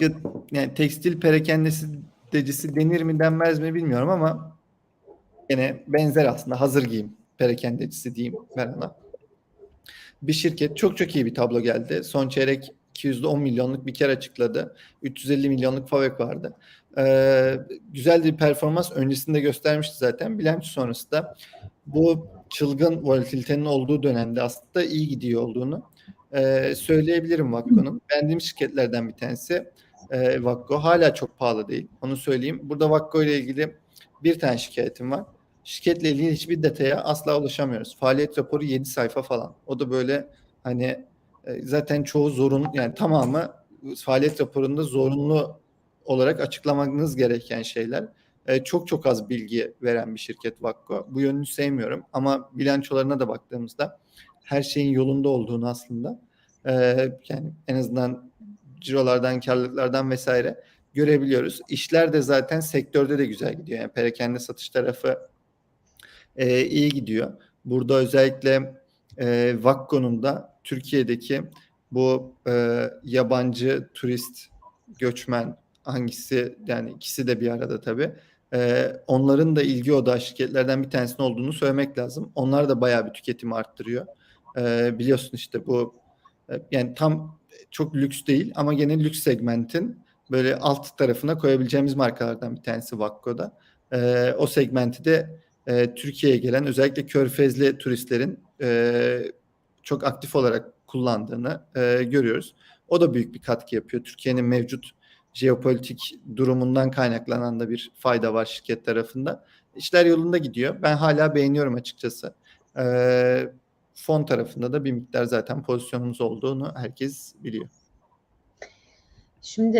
başka yani tekstil perakendecisi denir mi denmez mi bilmiyorum ama yine benzer aslında hazır giyim perakendecisi diyeyim ben ona. Bir şirket çok çok iyi bir tablo geldi. Son çeyrek 210 milyonluk bir kar açıkladı. 350 milyonluk FAVÖK vardı. Ee, güzel bir performans öncesinde göstermişti zaten. Bilanço sonrası da bu çılgın volatilitenin olduğu dönemde aslında iyi gidiyor olduğunu e, söyleyebilirim Vakko'nun. Beğendiğim şirketlerden bir tanesi e, Vakko. Hala çok pahalı değil. Onu söyleyeyim. Burada Vakko ile ilgili bir tane şikayetim var. Şirketle ilgili hiçbir detaya asla ulaşamıyoruz. Faaliyet raporu 7 sayfa falan. O da böyle hani e, zaten çoğu zorun yani tamamı faaliyet raporunda zorunlu olarak açıklamanız gereken şeyler. E, çok çok az bilgi veren bir şirket Vakko. Bu yönünü sevmiyorum ama bilançolarına da baktığımızda her şeyin yolunda olduğunu aslında e, yani en azından cirolardan, karlılıklardan vesaire görebiliyoruz. İşler de zaten sektörde de güzel gidiyor. Yani perakende satış tarafı e, iyi gidiyor. Burada özellikle e, Vakko'nun da Türkiye'deki bu e, yabancı turist, göçmen hangisi yani ikisi de bir arada tabii. E, onların da ilgi odağı şirketlerden bir tanesinin olduğunu söylemek lazım. Onlar da bayağı bir tüketimi arttırıyor. E, biliyorsun işte bu e, yani tam çok lüks değil ama gene lüks segmentin böyle alt tarafına koyabileceğimiz markalardan bir tanesi Vakko'da. E, o segmenti de e, Türkiye'ye gelen özellikle körfezli turistlerin e, çok aktif olarak kullandığını e, görüyoruz. O da büyük bir katkı yapıyor. Türkiye'nin mevcut jeopolitik durumundan kaynaklanan da bir fayda var şirket tarafında. İşler yolunda gidiyor. Ben hala beğeniyorum açıkçası. E, fon tarafında da bir miktar zaten pozisyonumuz olduğunu herkes biliyor. Şimdi